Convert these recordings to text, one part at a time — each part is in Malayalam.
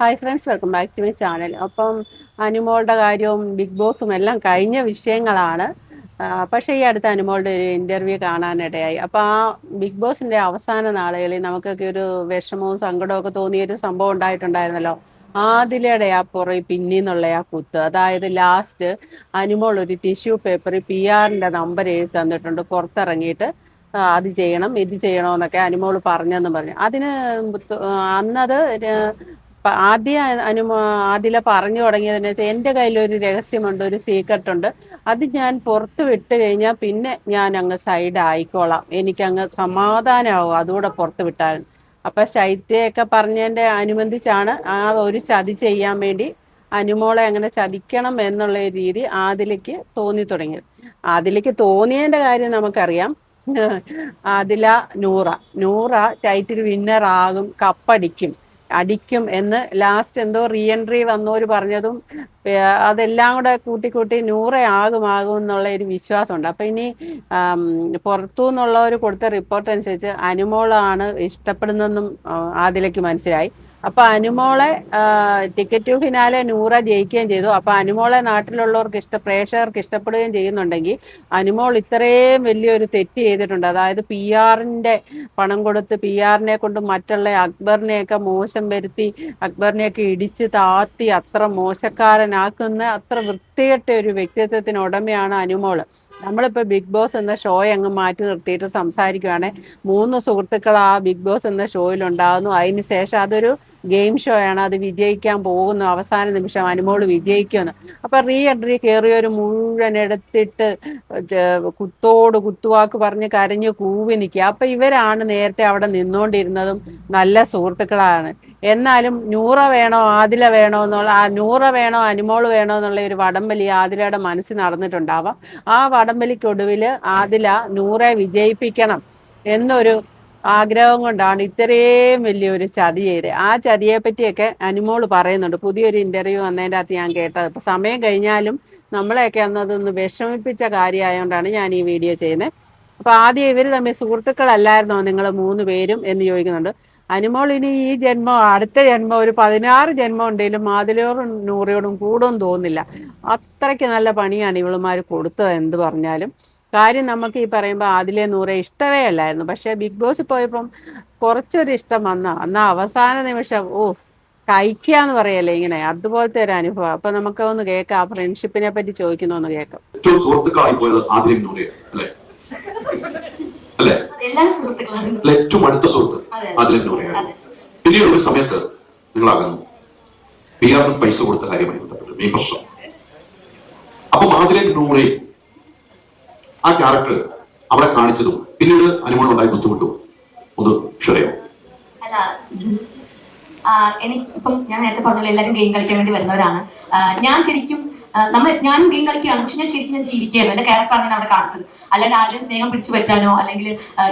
Hi friends welcome back to my channel അപ്പം അനുമോളുടെ കാര്യവും ബിഗ് ബോസും എല്ലാം കഴിഞ്ഞ വിഷയങ്ങളാണ്. പക്ഷേ ഈ അടുത്ത അനുമോളുടെ ഒരു ഇന്റർവ്യൂ കാണാനിടയായി. അപ്പോൾ ആ ബിഗ് ബോസിന്റെ അവസാന നാളുകളിൽ നമുക്കൊക്കെ ഒരു വിഷമവും സങ്കടമൊക്കെ തോന്നിയൊരു സംഭവം ഉണ്ടായിട്ടുണ്ടായിരുന്നല്ലോ. ആദിലയുടെ ആ പുറകെ പിന്നീന്നുള്ള ആ കുത്ത്. അതായത് ലാസ്റ്റ് അനുമോൾ ഒരു ടിഷ്യൂ പേപ്പറിൽ പി ആറിന്റെ നമ്പർ എഴുതി തന്നിട്ടുണ്ട്. പുറത്തിറങ്ങിയിട്ട് അത് ചെയ്യണം ഇത് ചെയ്യണമെന്നൊക്കെ അനുമോൾ പറഞ്ഞെന്ന് പറഞ്ഞു. അതിന് അന്നത് ആദ്യം അനു ആദില പറഞ്ഞു തുടങ്ങിയതിന് എന്റെ കയ്യിൽ ഒരു രഹസ്യമുണ്ട് ഒരു സീക്രട്ട് ഉണ്ട് അത് ഞാൻ പുറത്ത് വിട്ട് കഴിഞ്ഞാൽ പിന്നെ ഞാൻ അങ്ങ് സൈഡ് ആയിക്കോളാം. എനിക്കങ്ങ് സമാധാനമാവും അതുകൂടെ പുറത്ത് വിട്ടാൽ. അപ്പൊ ശൈത്യയൊക്കെ പറഞ്ഞതിന്റെ അനുബന്ധിച്ചാണ് ആ ഒരു ചതി ചെയ്യാൻ വേണ്ടി അനുമോളെ അങ്ങനെ ചതിക്കണം എന്നുള്ള രീതി ആദിലേക്ക് തോന്നി തുടങ്ങിയത്. ആദിലേക്ക് തോന്നിയതിന്റെ കാര്യം നമുക്കറിയാം. ആദില നൂറ. നൂറ ടൈറ്റിൽ വിന്നർ ആകും കപ്പടിക്കും. അടിക്കും എന്ന് ലാസ്റ്റ് എന്തോ റീ എൻട്രി വന്നവർ പറഞ്ഞതും അതെല്ലാം കൂടെ കൂട്ടിക്കൂട്ടി നൂറേ ആകും എന്നുള്ള ഒരു വിശ്വാസമുണ്ട്. അപ്പം ഇനി പുറത്തു നിന്നുള്ളവർ കൊടുത്ത റിപ്പോർട്ട് അനുസരിച്ച് അനുമോളാണ് ഇഷ്ടപ്പെടുന്നതെന്നും ആദിലേക്ക് മനസ്സിലായി. അപ്പൊ അനുമോളെ ടിക്കറ്റ് ടു ഫിനാലെ നൂറ ജയിക്കുകയും ചെയ്തു. അപ്പൊ അനുമോളെ നാട്ടിലുള്ളവർക്ക് ഇഷ്ട പ്രേക്ഷകർക്ക് ഇഷ്ടപ്പെടുകയും ചെയ്യുന്നുണ്ടെങ്കിൽ അനുമോൾ ഇത്രയും വലിയൊരു തെറ്റ് ചെയ്തിട്ടുണ്ട്. അതായത് പി ആറിന്റെ പണം കൊടുത്ത് പി ആറിനെ കൊണ്ട് മറ്റുള്ള അക്ബറിനെയൊക്കെ മോശം വരുത്തി അക്ബറിനെയൊക്കെ ഇടിച്ച് താത്തി അത്ര മോശക്കാരനാക്കുന്ന അത്ര വൃത്തികെട്ട ഒരു വ്യക്തിത്വത്തിന് ഉടമയാണ് അനുമോൾ. നമ്മളിപ്പോൾ ബിഗ് ബോസ് എന്ന ഷോ അങ്ങ് മാറ്റി നിർത്തിയിട്ട് സംസാരിക്കുകയാണെങ്കിൽ മൂന്ന് സുഹൃത്തുക്കൾ ആ ബിഗ് ബോസ് എന്ന ഷോയിൽ ഉണ്ടാകുന്നു അതിന് ശേഷം അതൊരു ഗെയിം ഷോ ആണ് അത് വിജയിക്കാൻ പോകുന്നു. അവസാന നിമിഷം അനുമോൾ വിജയിക്കുമെന്ന് അപ്പൊ റീ എൻട്രി കയറിയൊരു മുഴുവൻ എടുത്തിട്ട് കുത്തോട് കുത്തുവാക്ക് പറഞ്ഞ് കരഞ്ഞ് കൂവി നിൽക്കുക. അപ്പൊ ഇവരാണ് നേരത്തെ അവിടെ നിന്നുകൊണ്ടിരുന്നതും നല്ല സുഹൃത്തുക്കളാണ്. എന്നാലും നൂറ വേണോ ആദില വേണോ എന്നുള്ള ആ നൂറ വേണോ അനുമോൾ വേണോ എന്നുള്ള ഒരു വടംവലി ആദിലയുടെ മനസ്സിൽ നടന്നിട്ടുണ്ടാവാം. ആ വടംവലിക്കൊടുവിൽ ആദില നൂറെ വിജയിപ്പിക്കണം എന്നൊരു ആഗ്രഹം കൊണ്ടാണ് ഇത്രയും വലിയൊരു ചതി ചെയ്തത്. ആ ചതിയെ പറ്റിയൊക്കെ അനുമോൾ പറയുന്നുണ്ട്. പുതിയൊരു ഇന്റർവ്യൂ വന്നതിന്റെ അകത്ത് ഞാൻ കേട്ടത്. ഇപ്പൊ സമയം കഴിഞ്ഞാലും നമ്മളെയൊക്കെ അന്നതൊന്ന് വിഷമിപ്പിച്ച കാര്യമായതുകൊണ്ടാണ് ഞാൻ ഈ വീഡിയോ ചെയ്യുന്നത്. അപ്പൊ ആദ്യം ഇവർ തമ്മിൽ സുഹൃത്തുക്കളല്ലായിരുന്നോ നിങ്ങൾ മൂന്ന് പേരും എന്ന് ചോദിക്കുന്നുണ്ട്. അനുമോൾ ഇനി ഈ ജന്മം അടുത്ത ജന്മം ഒരു പതിനാറ് ജന്മം ഉണ്ടെങ്കിലും മാതിലോറും നൂറിയോടും കൂടും തോന്നില്ല അത്രയ്ക്ക് നല്ല പണിയാണ് ഇവളുമാർ കൊടുത്തത് എന്ത് പറഞ്ഞാലും. കാര്യം നമുക്ക് ഈ പറയുമ്പോൾ ആദിലെ നൂറെ ഇഷ്ടമേ അല്ലായിരുന്നു. പക്ഷേ ബിഗ് ബോസ് പോയപ്പം കുറച്ചൊരു ഇഷ്ടം വന്ന. എന്നാൽ അവസാന നിമിഷം ഓ കഴിക്കുക എന്ന് പറയല്ലേ ഇങ്ങനെ. അതുപോലത്തെ ഒരു അനുഭവം. അപ്പൊ നമുക്ക് ഒന്ന് കേൾക്കാം. ഫ്രണ്ട്ഷിപ്പിനെ പറ്റി ചോദിക്കുന്നു ഒന്ന് കേൾക്കാം ഏറ്റവും സുഹൃത്തുക്കളായി പോയത് ആദിലും നൂറയാണ് അല്ലെ അല്ലെ എല്ലാരും സുഹൃത്തുക്കളാണ് അല്ലെ ഏറ്റവും അടുത്ത സുഹൃത്ത് അതിൽ ആദിലും പറയാം. പിന്നീട് ഒരു സമയത്ത് നിങ്ങളാകുന്നു. പി ആറിന് പൈസ കൊടുത്ത കാര്യമായി ബന്ധപ്പെട്ടു മെയിൻ പ്രശ്നം. അപ്പൊ മാതിരി നൂറെ ആ ക്യാരക്ടർ അവിടെ കാണിച്ചതും പിന്നീട് അനുമോളുണ്ടായി ബുദ്ധിമുട്ടും ഒന്ന് ക്ഷരയോ എനിക്ക് ഇപ്പം ഞാൻ നേരത്തെ പറഞ്ഞല്ലോ എല്ലാവരും ഗെയിം കളിക്കാൻ വേണ്ടി വരുന്നവരാണ്. ഞാൻ ശരിക്കും നമ്മൾ ഞാനും ഗെയിം കളിക്കുകയാണ് പക്ഷെ ഞാൻ ശരിക്കും ഞാൻ ജീവിക്കുകയായിരുന്നു. എന്റെ ക്യാരക്ടറാണ് ഞാൻ അവിടെ കാണിച്ചത്. അല്ലാണ്ട് ആരുടെയും സ്നേഹം പിടിച്ചു പറ്റാനോ അല്ലെങ്കിൽ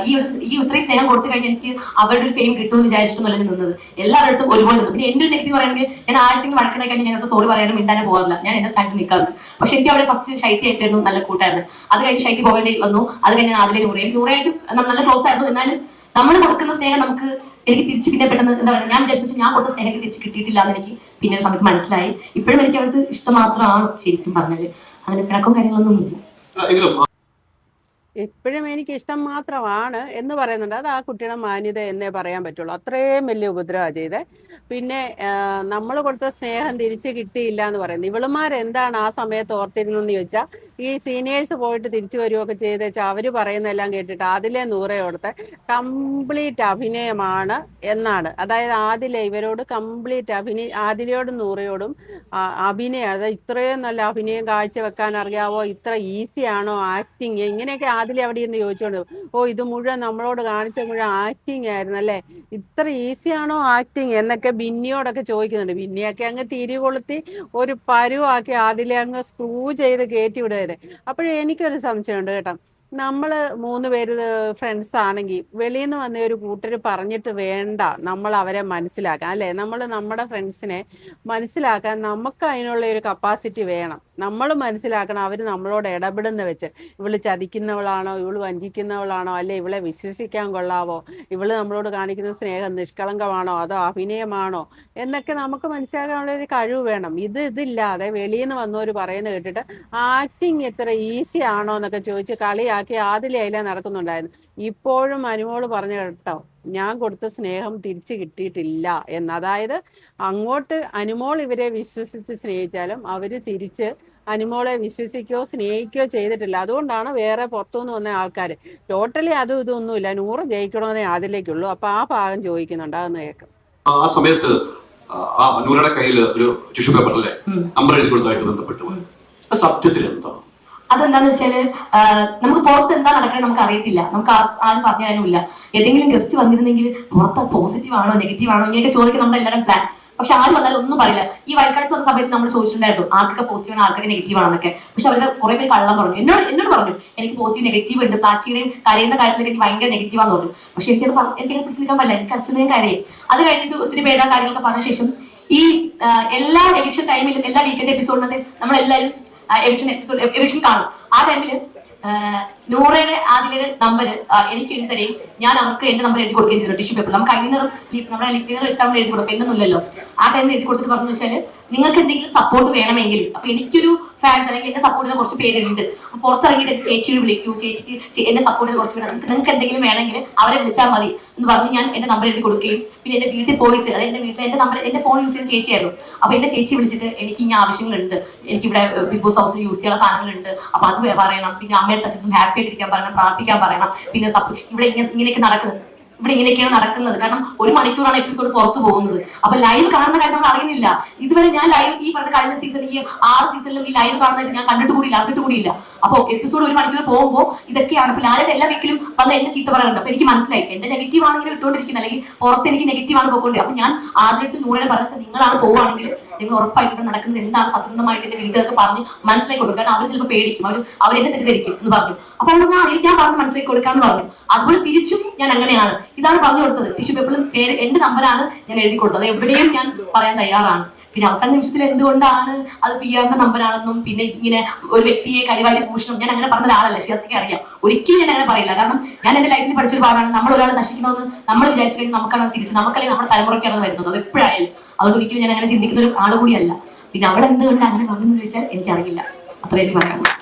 ഈ ഒരു ഈ ഇത്രയും സ്നേഹം കൊടുത്തു കഴിഞ്ഞാൽ എനിക്ക് അവരുടെ ഒരു ഫെയിം കിട്ടുമെന്ന് വിചാരിച്ചിട്ടൊന്നുമല്ല നിന്നത്. എല്ലാവരുടെയും ഒരുപോലെ നിന്നു. പിന്നെ എന്റെ ഒരു നെഗറ്റീവ് പറയുകയാണെങ്കിൽ ഞാൻ ആരെങ്കിലും വഴക്കണ കഴിഞ്ഞാൽ ഞാൻ സോറി പറയാനും മിണ്ടാനും പോകാറില്ല. ഞാൻ എന്റെ സ്ഥലത്ത് നിൽക്കാറുണ്ട്. പക്ഷെ എനിക്ക് അവിടെ ഫസ്റ്റ് ശൈത്യായിട്ടായിരുന്നു നല്ല കൂട്ടായിരുന്നു അത് കഴിഞ്ഞ് ശൈത്യ പോകേണ്ടി വന്നു. അത് കഴിഞ്ഞ് ഞാൻ അതിലെ നൂറേയും നൂറായിട്ട് നമ്മൾ നല്ല ക്ലോസ് ആയിരുന്നു. എന്നാലും നമ്മൾ കൊടുക്കുന്ന സ്നേഹം നമുക്ക് എനിക്ക് തിരിച്ച് പിന്നെ പെട്ടെന്ന് എന്താ പറയുക ഞാൻ വിചാരിച്ചു ഞാൻ കൊടുത്ത സ്നേഹം തിരിച്ച് കിട്ടിയിട്ടില്ല എന്ന് എനിക്ക് പിന്നെ ഒരു സമയത്ത് മനസ്സിലായി. ഇപ്പോഴും എനിക്ക് അവിടുത്തെ ഇഷ്ടം മാത്രമാണ് ശരിക്കും പറഞ്ഞത്. അങ്ങനെ പിണക്കവും കാര്യങ്ങളൊന്നും ഇല്ല. ഇപ്പോഴും എനിക്ക് ഇഷ്ടം മാത്രമാണ് എന്ന് പറയുന്നുണ്ട്. അത് ആ കുട്ടിയുടെ മാന്യത എന്നേ പറയാൻ പറ്റുള്ളൂ. അത്രയും വലിയ ഉപദ്രവമാണ് ചെയ്തേ പിന്നെ നമ്മൾ കൊടുത്ത സ്നേഹം തിരിച്ച് കിട്ടിയില്ല എന്ന് പറയുന്നത് ഇവളുമാർ എന്താണ് ആ സമയത്ത് ഓർത്തിരുന്നെന്ന് ചോദിച്ചാൽ ഈ സീനിയേഴ്സ് പോയിട്ട് തിരിച്ചു വരികയൊക്കെ ചെയ്ത് വെച്ചാൽ അവർ പറയുന്നതെല്ലാം കേട്ടിട്ട് അതിലെ നൂറെ കൊടുത്ത് കംപ്ലീറ്റ് അഭിനയമാണ് എന്നാണ്. അതായത് ആദിലെ ഇവരോട് കംപ്ലീറ്റ് അഭിനയ ആദിലയോടും നൂറയോടും അഭിനയം അതായത് ഇത്രയും നല്ല അഭിനയം കാഴ്ചവെക്കാൻ അറിയാവോ? ഇത്ര ഈസിയാണോ ആക്ടിങ്? ഇങ്ങനെയൊക്കെ ആദിലെ അവിടെ ഇരുന്ന് ചോദിച്ചോണ്ട് ഓ ഇത് മുഴുവൻ നമ്മളോട് കാണിച്ച മുഴുവൻ ആക്ടിങ് ആയിരുന്നു അല്ലേ? ഇത്ര ഈസിയാണോ ആക്ടിങ് എന്നൊക്കെ ബിന്നിയോടൊക്കെ ചോദിക്കുന്നുണ്ട്. ബിന്നിയൊക്കെ അങ്ങ് തിരി കൊളുത്തി ഒരു പരുവാക്കി അതിലെ അങ്ങ് സ്ക്രൂ ചെയ്ത് കയറ്റി വിടരുത് അപ്പോഴേ എനിക്കൊരു സംശയമുണ്ട് കേട്ടോ. നമ്മൾ മൂന്ന് പേര് ഫ്രണ്ട്സ് ആണെങ്കിൽ വെളിയിൽ നിന്ന് വന്ന ഒരു കൂട്ടർ പറഞ്ഞിട്ട് വേണ്ട. നമ്മൾ അവരെ മനസ്സിലാക്കാൻ. അല്ലേ? നമ്മൾ നമ്മുടെ ഫ്രണ്ട്സിനെ മനസ്സിലാക്കാൻ നമുക്ക് അതിനുള്ള ഒരു കപ്പാസിറ്റി വേണം. നമ്മൾ മനസ്സിലാക്കണം അവർ നമ്മളോട് ഇടപെടുന്ന വെച്ച് ഇവൾ ചതിക്കുന്നവളാണോ ഇവൾ വഞ്ചിക്കുന്നവളാണോ അല്ലെ ഇവളെ വിശ്വസിക്കാൻ കൊള്ളാവോ ഇവൾ നമ്മളോട് കാണിക്കുന്ന സ്നേഹം നിഷ്കളങ്കമാണോ അതോ അഭിനയമാണോ എന്നൊക്കെ നമുക്ക് മനസ്സിലാക്കാനുള്ള ഒരു കഴിവ് വേണം. ഇത് ഇതില്ലാതെ വെളിയിൽ നിന്ന് വന്നവർ പറയുന്നത് കേട്ടിട്ട് ആക്ടിങ് എത്ര ഈസി ആണോ എന്നൊക്കെ ചോദിച്ച് കളിയാക്കി ആദിലെ അതിലെ നടക്കുന്നുണ്ടായിരുന്നു. ഇപ്പോഴും അനുമോൾ പറഞ്ഞു കേട്ടോ ഞാൻ കൊടുത്ത സ്നേഹം തിരിച്ചു കിട്ടിയിട്ടില്ല എന്ന്. അതായത് അങ്ങോട്ട് അനുമോൾ ഇവരെ വിശ്വസിച്ച് സ്നേഹിച്ചാലും അവർ തിരിച്ച് അനുമോളെ വിശ്വസിക്കുകയോ സ്നേഹിക്കുകയോ ചെയ്തിട്ടില്ല. അതുകൊണ്ടാണ് വേറെ പുറത്തുനിന്ന് വന്ന ആൾക്കാർ ടോട്ടലി അതും ഇതൊന്നുമില്ല. നൂറ് ജയിക്കണമെന്നേ അതിലേക്കുള്ളൂ അപ്പൊ ആ ഭാഗം ചോദിക്കുന്നുണ്ട്. അതൊന്ന് കേൾക്കാം. ആ സമയത്ത് ആ നൂറയുടെ കയ്യിൽ ഒരു ടിഷ്യൂ പേപ്പറിലെ ഉം. നമ്പർ എഴുതി കൊടുത്തതായിട്ട് ബന്ധപ്പെട്ട് സത്യത്തിൽ എന്താണ് അതെന്താന്ന് വെച്ചാൽ നമുക്ക് പുറത്ത് എന്താ നടക്കണേ നമുക്ക് അറിയത്തില്ല. നമുക്ക് ആരും പറഞ്ഞു തരാനുമില്ല ഏതെങ്കിലും ഗസ്റ്റ് വന്നിരുന്നെങ്കിൽ പുറത്ത് പോസിറ്റീവ് ആണോ നെഗറ്റീവ് ആണോ ഇങ്ങനെയൊക്കെ ചോദിക്കാൻ നമ്മുടെ എല്ലാവരും പ്ലാൻ പക്ഷെ ആരും വന്നാലും ഒന്നും പറയില്ല. ഈ വൈകാട്ട് വന്ന സമയത്ത് നമ്മൾ ചോദിച്ചിട്ടുണ്ടായിരുന്നു ആർക്കൊക്കെ പോസിറ്റീവ് ആണ് ആർക്കൊക്കെ നെഗറ്റീവ് ആണെന്നൊക്കെ പക്ഷെ അവരുടെ കുറെ പേര് കള്ളം പറഞ്ഞു. എന്നോട് എന്നോട് പറഞ്ഞു എനിക്ക് പോസിറ്റീവ് നെഗറ്റീവ് ഉണ്ട്. പ്ലാച്ചിയുടെയും കരയുന്ന കാര്യത്തിലൊക്കെ എനിക്ക് ഭയങ്കര നെഗറ്റീവ് പറഞ്ഞു. പക്ഷെ എനിക്കത് എനിക്കത് പിടിച്ചു പറ്റില്ല. എനിക്ക് അച്ഛനെയും കരയും. അത് കഴിഞ്ഞിട്ട് ഒത്തിരി പേരുടെ കാര്യങ്ങളൊക്കെ പറഞ്ഞ ശേഷം ഈ എല്ലാ എവിക്ഷൻ ടൈമിലും എല്ലാ വീക്കെൻഡ് എപ്പിസോഡിനകത്ത് നമ്മളെല്ലാവരും എവിക്ഷൻ എപ്പിസോഡ് എവിക്ഷൻ കാണും. ആ ടൈമിൽ നൂറയുടെ ആദിലയുടെ നമ്പർ എനിക്ക് എഴുതി തരികയും ഞാൻ അവർക്ക് എന്റെ നമ്പർ എഴുതി കൊടുക്കുകയും ചെയ്തു. ടിഷ്യൂ പേപ്പർ നമുക്ക് ഐലിനറും നമ്മുടെ ലിപ്ലിനർ വെച്ചിട്ട് നമ്മൾ എഴുതി കൊടുക്കും. എന്നൊന്നുമില്ലല്ലോ. ആ ടൈമിൽ എഴുതി കൊടുത്തിട്ട് പറഞ്ഞു വെച്ചാൽ നിങ്ങൾക്ക് എന്തെങ്കിലും സപ്പോർട്ട് വേണമെങ്കിൽ അപ്പൊ എനിക്കൊരു ഫാൻസ് അല്ലെങ്കിൽ എന്നെ സപ്പോർട്ട് ചെയ്യുന്ന കുറച്ച് പേരുണ്ട്. പുറത്തിറങ്ങിയിട്ട് എന്റെ വിളിക്കൂ ചേച്ചിക്ക് എന്നെ സപ്പോർട്ട് ചെയ്ത് കുറച്ച് പേര് നിങ്ങൾക്ക് എന്തെങ്കിലും വേണമെങ്കിൽ അവരെ വിളിച്ചാൽ മതി എന്ന് പറഞ്ഞ് ഞാൻ എന്റെ നമ്പർ എഴുതി കൊടുക്കുകയും പിന്നെ എന്റെ വീട്ടിൽ പോയിട്ട് അത് എന്റെ വീട്ടിൽ എന്റെ നമ്പർ എന്റെ ഫോൺ യൂസ് ചെയ്യുന്ന ചേച്ചിയായിരുന്നു. അപ്പൊ എന്റെ ചേച്ചി വിളിച്ചിട്ട് എനിക്ക് ഇനി ആവശ്യങ്ങളുണ്ട്. എനിക്ക് ഇവിടെ ബിഗ് ബോസ് ഹൗസിൽ യൂസ് ചെയ്യാനുള്ള സാധനങ്ങളുണ്ട്. അപ്പൊ അത് പറയണം. പിന്നെ അമ്മയുടെ അച്ഛനും ഹാപ്പി ആയിട്ടിരിക്കാൻ പറയണം പ്രാർത്ഥിക്കാൻ പറയണം. പിന്നെ ഇവിടെ ഇങ്ങനെ ഇങ്ങനെയൊക്കെ നടക്കുന്നത് ഇവിടെ ഇങ്ങനെയൊക്കെയാണ് നടക്കുന്നത്. കാരണം ഒരു മണിക്കൂറാണ് എപ്പിസോഡ് പുറത്തു പോകുന്നത്. അപ്പൊ ലൈവ് കാണുന്ന കാര്യം നമ്മൾ അറിയുന്നില്ല. ഇതുവരെ ഞാൻ ലൈവ് ഈ പറഞ്ഞ കഴിഞ്ഞ സീസൺ ഈ ആറ് സീസണിലും ഈ ലൈവ് കാണുന്നതായിട്ട് ഞാൻ കണ്ടിട്ട് കൂടിയില്ല അറിഞ്ഞിട്ട് കൂടിയില്ല അപ്പൊ എപ്പിസോഡ് ഒരു മണിക്കൂർ പോകുമ്പോൾ ഇതൊക്കെയാണ്. അപ്പൊ ലാലായിട്ട് എല്ലാ വീക്കിലും വന്ന് എന്നെ ചീത്ത പറയാറുണ്ട്. അപ്പൊ എനിക്ക് മനസ്സിലായി. എന്റെ നെഗറ്റീവ് ആണെങ്കിൽ ഇട്ടുകൊണ്ടിരിക്കുന്നത്. അല്ലെങ്കിൽ പുറത്ത് എനിക്ക് നെഗറ്റീവ് ആണ് അപ്പൊ ഞാൻ ആദ്യത്തെ നൂറിനെ പറഞ്ഞത് നിങ്ങളാണ് പോവുകയാണെങ്കിൽ നിങ്ങൾ ഉറപ്പായിട്ട് ഇവിടെ നടക്കുന്നത് എന്താണ് സത്യസന്ധമായിട്ട് എന്റെ വീട്ടുകാർക്ക് പറഞ്ഞ് മനസ്സിലാക്കി കൊടുക്കും കാരണം അവർ ചിലപ്പോൾ പേടിക്കും. അവർ അവരെന്നെ തെറ്റിദ്ധരിക്കും എന്ന് പറഞ്ഞു. അപ്പൊ അവിടെ ഞാൻ ഞാൻ പറഞ്ഞ് മനസ്സിലാക്കി കൊടുക്കാന്ന് പറഞ്ഞു. അതുപോലെ തിരിച്ചും ഞാൻ അങ്ങനെയാണ്. ഇതാണ് പറഞ്ഞു കൊടുത്തത്. ടിഷ്യൂ പേപ്പറിൽ പേര് എന്റെ നമ്പറാണ് ഞാൻ എഴുതി കൊടുത്തത്. എവിടെയും ഞാൻ പറയാൻ തയ്യാറാണ്. പിന്നെ അവസാന നിമിഷത്തിൽ എന്തുകൊണ്ടാണ് അത് പി ആറിന്റെ നമ്പറാണെന്നും പിന്നെ ഇങ്ങനെ ഒരു വ്യക്തിയെ കരിവാരി പൂഷണം ഞാൻ അങ്ങനെ പറഞ്ഞ ഒരാളല്ല ശിവസ്ഥയ്ക്ക് അറിയാം. ഒരിക്കലും ഞാൻ അങ്ങനെ പറയില്ല. കാരണം ഞാൻ എന്റെ ലൈഫിൽ പഠിച്ച ഒരു പാടാണ് നമ്മൾ ഒരാൾ നശിക്കണമെന്ന് നമ്മൾ വിചാരിച്ചു കഴിഞ്ഞാൽ നമുക്കാണ് തിരിച്ച് നമുക്കല്ലെങ്കിൽ നമ്മുടെ തലമുറയ്ക്കാണ് വരുന്നത്. അത് എപ്പോഴായാലും. അതുകൊണ്ട് ഒരിക്കലും ഞാൻ അങ്ങനെ ചിന്തിക്കുന്ന ഒരു ആൾ കൂടിയല്ല. പിന്നെ അവിടെ എന്തുകൊണ്ട് അങ്ങനെ പറഞ്ഞു ചോദിച്ചാൽ എനിക്കറിയില്ല. അത്രയും പറയാനുള്ളൂ.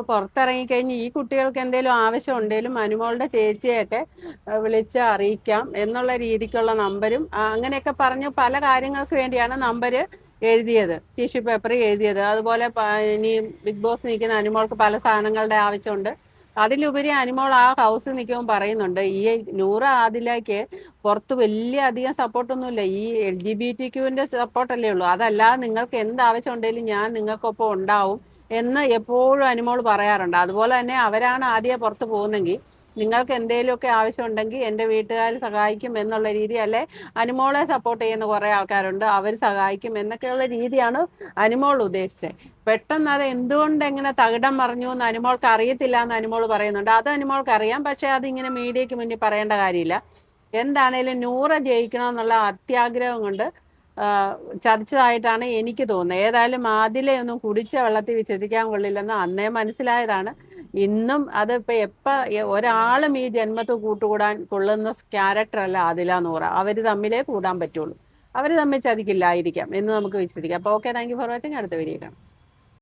കൃത്യമായ ആൻസറാണ് ഇപ്പൊ പുറത്തിറങ്ങിക്കഴിഞ്ഞ് ഈ കുട്ടികൾക്ക് എന്തെങ്കിലും ആവശ്യം ഉണ്ടെങ്കിലും അനുമോളുടെ ചേച്ചിയൊക്കെ വിളിച്ച് അറിയിക്കാം എന്നുള്ള രീതിക്കുള്ള നമ്പരും അങ്ങനെയൊക്കെ പറഞ്ഞ് പല കാര്യങ്ങൾക്ക് വേണ്ടിയാണ് നമ്പർ എഴുതിയത് ടിഷ്യൂ പേപ്പർ എഴുതിയത്. അതുപോലെ ഇനി ബിഗ് ബോസ് നിൽക്കുന്ന അനുമോൾക്ക് പല സാധനങ്ങളുടെ ആവശ്യമുണ്ട്. അതിലുപരി അനുമോൾ ആ ഹൗസിൽ നിൽക്കുമ്പോൾ പറയുന്നുണ്ട് ഈ നൂറ് ആദിലേക്ക് പുറത്ത് വലിയ അധികം സപ്പോർട്ടൊന്നുമില്ല. ഈ എൽ ജി ബി ടി ക്യൂവിന്റെ സപ്പോർട്ടല്ലേ ഉള്ളൂ. അതല്ലാതെ നിങ്ങൾക്ക് എന്ത് ആവശ്യം ഉണ്ടെങ്കിലും ഞാൻ നിങ്ങൾക്കൊപ്പം ഉണ്ടാവും. എന്ന് എപ്പോഴും അനുമോൾ പറയാറുണ്ട്. അതുപോലെ തന്നെ അവരാണ് ആദ്യം പുറത്ത് പോകുന്നെങ്കിൽ നിങ്ങൾക്ക് എന്തെങ്കിലുമൊക്കെ ആവശ്യമുണ്ടെങ്കിൽ എന്റെ വീട്ടുകാർ സഹായിക്കും എന്നുള്ള രീതി അല്ലെ അനുമോളെ സപ്പോർട്ട് ചെയ്യുന്ന കുറേ ആൾക്കാരുണ്ട്. അവർ സഹായിക്കും എന്നൊക്കെയുള്ള രീതിയാണ് അനുമോൾ ഉദ്ദേശിച്ചത്. പെട്ടെന്ന് അത് എന്തുകൊണ്ട് എങ്ങനെ തകിടം മറിഞ്ഞു എന്ന് അനുമോൾക്ക് അറിയത്തില്ല എന്ന് അനുമോൾ പറയുന്നുണ്ട്. അത് അനുമോൾക്ക് അറിയാം. പക്ഷേ അത് ഇങ്ങനെ മീഡിയയ്ക്ക് മുന്നിൽ പറയേണ്ട കാര്യമില്ല. എന്താണേലും നൂറ് ജയിക്കണമെന്നുള്ള അത്യാഗ്രഹം കൊണ്ട് ചതിച്ചതായിട്ടാണ് എനിക്ക് തോന്നുന്നത്. ഏതായാലും ആദ്യമേ ഒന്നും കുടിച്ച വെള്ളത്തിൽ വിശ്വസിക്കാൻ കൊള്ളില്ലെന്ന് അന്നേ മനസ്സിലായതാണ്. ഇന്നും അത് ഇപ്പൊ എപ്പ ഒരാളും ഈ ജന്മത്ത് കൂട്ടുകൂടാൻ കൊള്ളുന്ന ക്യാരക്ടർ അല്ല ആദില നൂറ അവർ തമ്മിലേ കൂടാൻ പറ്റുള്ളൂ. അവർ തമ്മിൽ ചതിക്കില്ലായിരിക്കാം എന്ന് നമുക്ക് വിശ്വസിക്കാം. അപ്പൊ okay thank you for watching അടുത്ത വീഡിയോ കാണാം.